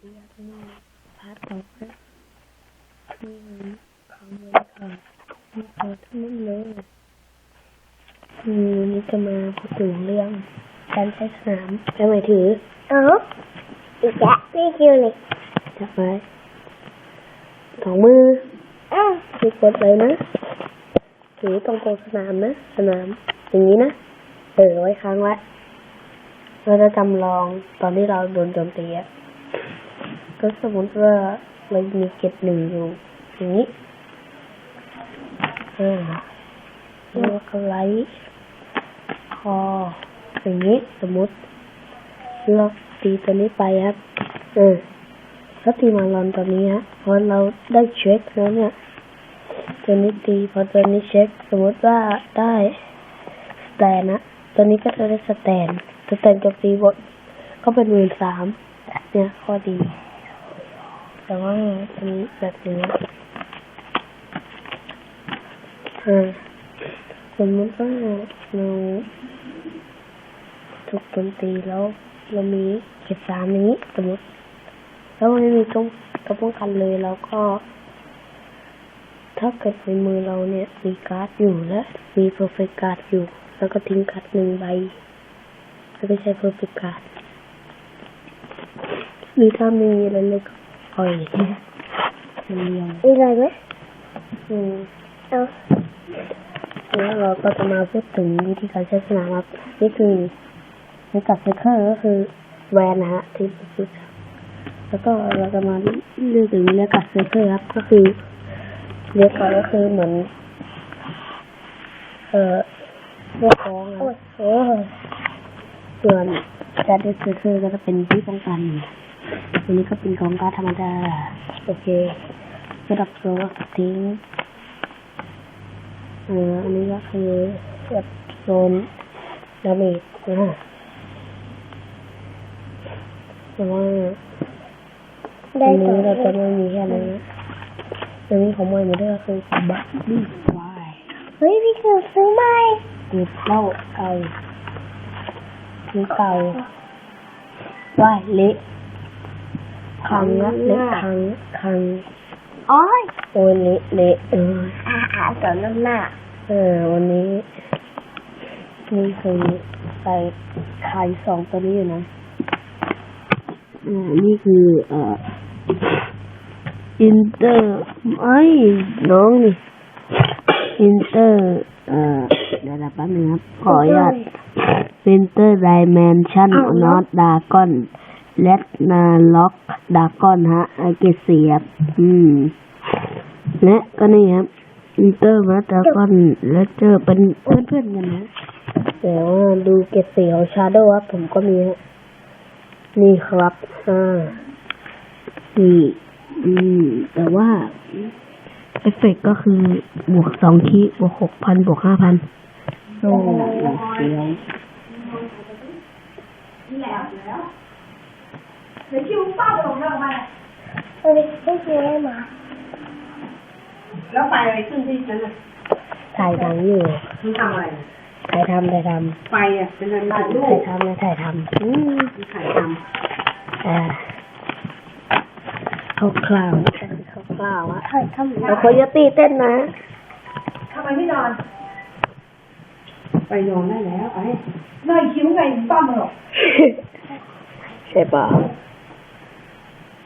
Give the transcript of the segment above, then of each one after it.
เรียกนี่พาร์ทของนะนี่ของบริการมีขอทั้งนั้นเลยอืมวันนี้จะมาพูดถึงเรื่องการใช้สนามแล้วหมายถือเอออีกแล้วพี่คิวนี่จับไว้สองมืออ้าวมีกดเลยนะถือตรงตรงสนามนะสนามอย่างนี้นะเออไว้ค้างไว้เราจะจำลองตอนที่เราโดนโจมตีอะ ก็สมมติว่าเรามีเกตหนึ่งอยู่อย่างนี้อ่าแล้วก็ไลท์คออย่างนี้สมมติเราตีตัวนี้ไปครับ เออถ้าตีมาลอนตอนนี้ฮะพอเราได้เช็คแล้วเนี่ยตัวนี้ตีพอตัวนี้เช็ค สมมติว่าได้สแตนนะตัวนี้ก็จะได้สแตนสแตนกับตีบทก็เป็นหมื่นสามเนี่ยข้อดี แต่ว่าเป็นแบบนี้อ่าสมมติว่าเราถูกโจมตีแล้วเรามีเก็บสามนี้สมมติ แล้วไม่มีต้องตัวป้องกันเลยแล้วก็ ถ้าเกิดในมือเราเนี่ย มีการ์ดอยู่และ มีเพอร์เฟกการ์ดอยู่ แล้วก็ทิ้งการ์ดหนึ่งใบแล้วก็ใช้เพอร์เฟกการ์ดหรือถ้าไม่มีอะไรเลยก็ ปล่อยเรียงมีอะไรไหมอืมเอาแล้วเราก็จะมาพูดถึงวิธีการใช้สนามครับนี่คือในกับเซเคอร์ก็คือแวนนะฮะที่พูดแล้วก็เราจะมาเรื่องถึงเรียกกับเซเคอร์ครับก็คือเรียกก่อนก็คือเหมือน เอ่อเรียกฟ้องอะโอ้โอ้ยส่วนการเรียกเซเคอร์ก็จะเป็นที่ป้องกัน อันนี้ก็เป็นของการดธรรมดา โอเคระดับโซ่ทิ้งเอออันนี้ก็คือแบบโซนดาเมจนะฮะแต่ว่าได้อันสอนี้งเราจะไม่มีแค่นั้นนะตัวนี้ของมันมันก็คือบัคบี้วายเฮ้ยพี่คิวซื้อไหมคือเหล้าเก่าคือเก่าว่ายเละ คังนะเละคังคังโอ้ยโอ้ยเละเละเอออ่าอ่าสอนน้ำหน้าเออ วันนี้นี่คือใส่ขายสองตัวนี้อยู่นะอ่านี่คือเอ่ออินเตอร์ไอ้ยน้องนี่อินเตอร์เอ่อเดี๋ยวนะแป๊บนึงครับขออนุญาตอินเตอร์ได เมนชั่นนอตดากอนเลดนาล็อกดากอนฮะไอเกเสียบอืม และก็นี่ครับอินเตอร์มาตากอนและเจอเป็นเพื่อนๆกันนะแต่ว่าดูเกรดสีของชาโดว์ครับผมก็มีฮะนี่ครับอ่านี่อืม แต่ว่าเอฟเฟกต์ก็คือบวกสองคีบวกหกพันบวกห้าพันโอ้เสียว เฮ้ยพี่คิวได้มาแล้วไฟอะไรขึ้นที่นั้นน่ะถ่ายหนังอยู่มันทำอะไรน่ะถ่ายทำถ่ายทไฟอะเป็นอะไรำลูถ่ายกทำนะถ่ายทำอืมมันถ่ายทอ่าคร่าวๆคร่าวๆอะเฮ้ยทำแล้วโคโยตี้เต้นนะำทำไมไม่นอนไปนอนได้แล้วไอ้นายคิ้วไงบ้ามันหรอกใช่ป่ะ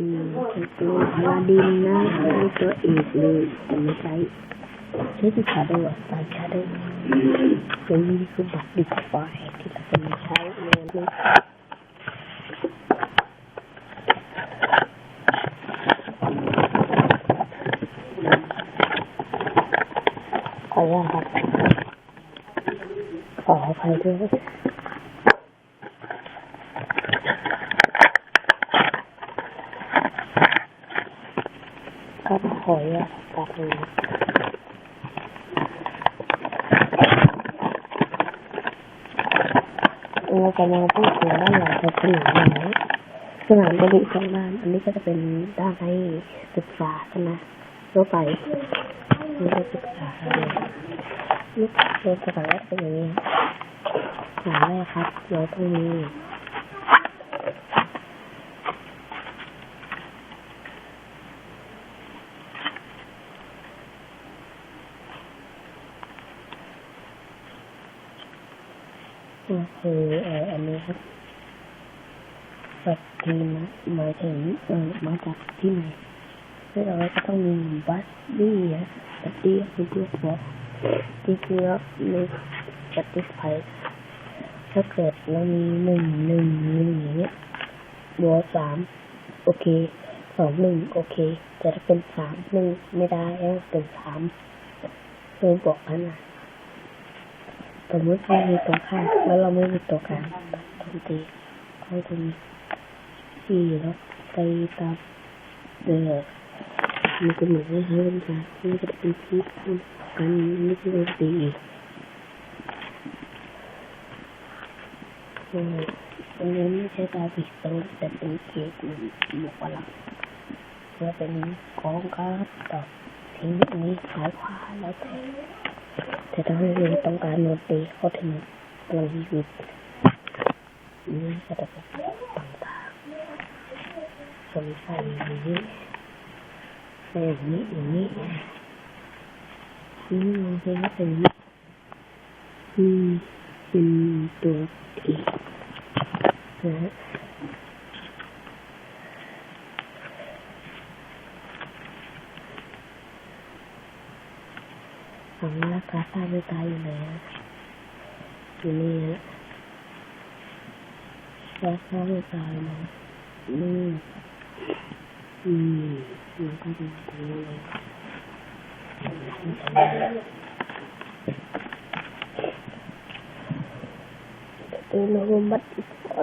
อือาอย่างอื่นดีกว่าอันนี้ก็คือเอ่อมีลิงก์กับเลยอันนี้ก็ลิงก์พูดถึงเอ่ออะไราดินอืมคือตัวลาดินนะตัวเอกเลยแต่ไม่ใช้ใช้ที่ชาโดว์ตายชาโดว์ตัวนี้คือบัตรดิสไฟที่เราจะมาใช้ในนี้ขออนุญาตครับขออภัยด้วย ครับขออนุญาตญาตตัดเลยเราจะมาพูดถึงด้านหลังของสนามหนสนามจะมีสองด้าน อันนี้ก็จะเป็นด้านให้ศึกษาใช่ไหมทั่วไปนี่ก็ศึกษาเลยนี่เรียนภาษาแรกเป็นอย่างนี้อย่างแรกครับ เราต้องมี ก็ คือเอออันนี้ครับสัตว์ทีนะหมายถึงเออมาจากที่ไหนแล้วเราก็ต้องมีบัสดี้อะบัสดี้คือเรียกว่าที่คือว่ามีบัตติสไพถ้าเกิดเรามีหนึ่งหนึ่งหนึ่งอย่างเงี้ยบวกสามโอเคสองหนึ่งโอเค แต่ถ้าเป็นสามหนึ่งไม่ได้ต้องเป็นสามคือบอกอันน่ะ สมมติเรามีตัวข้างแล้วเราไม่มีตัวกลางตรงตีเขาจะมีสี่แล้วไปตามเดือมันก็เหมือนให้เขาเป็นการนี่ก็เป็นที่ทกันนี่คือดนตรีอีกอืมอันนี้ไม่ใช่ดาวบิกตรงแต่เป็นเกตหนึ่งบวกพลังเพื่อเป็นกองกาต่อทีนี้อันนี้ซ้ายขวาแล้วแต่ แต่ถ้าเราต้องการโนตีเข้าถึงพลังชีวิตนี่ก็จะเป็นต่างๆสมสัยอย่างนี้แต่อย่างนี้อย่างนี้นี่มองเป็นว่าเป็นนี่ป็นตัวอีกนะฮะ ฝั่งนี้ราคาซ่าไม่ตายอยู่ไหนอะอยู่นี่ฮะราคาไม่ตายนะนี่อืมมันก็เป็นตรงนี้เลยเออเรามัดอีกปล่อ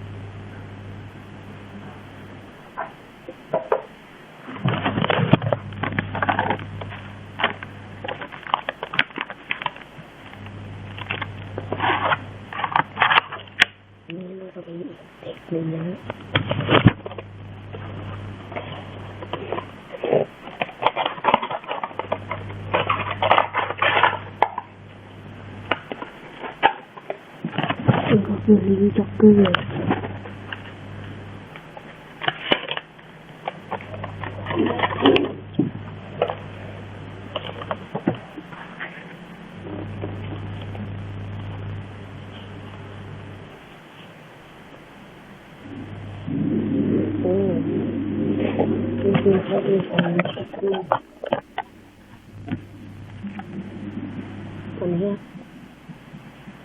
นี่เราก็เป็นอีกเด็กหนึ่งนะฮะ นี่ก็คือลิงจ็อก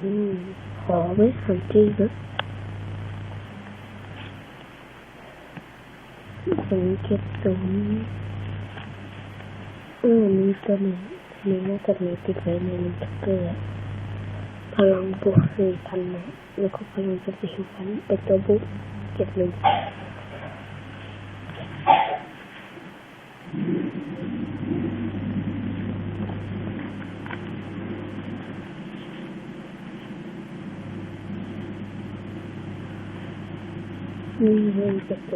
เกองๆเขอไม่สนใจนะสังเกตตรงนี้เออมีตัวหนึ่งมีน่าจะมีติดไว้ในลิงก์เกอร์พลังบวกสี่พันนะแล้วก็พลังจะสี่พันเป็นตัวบุ๊กเก็บหนึ่ง มีเงินจะเ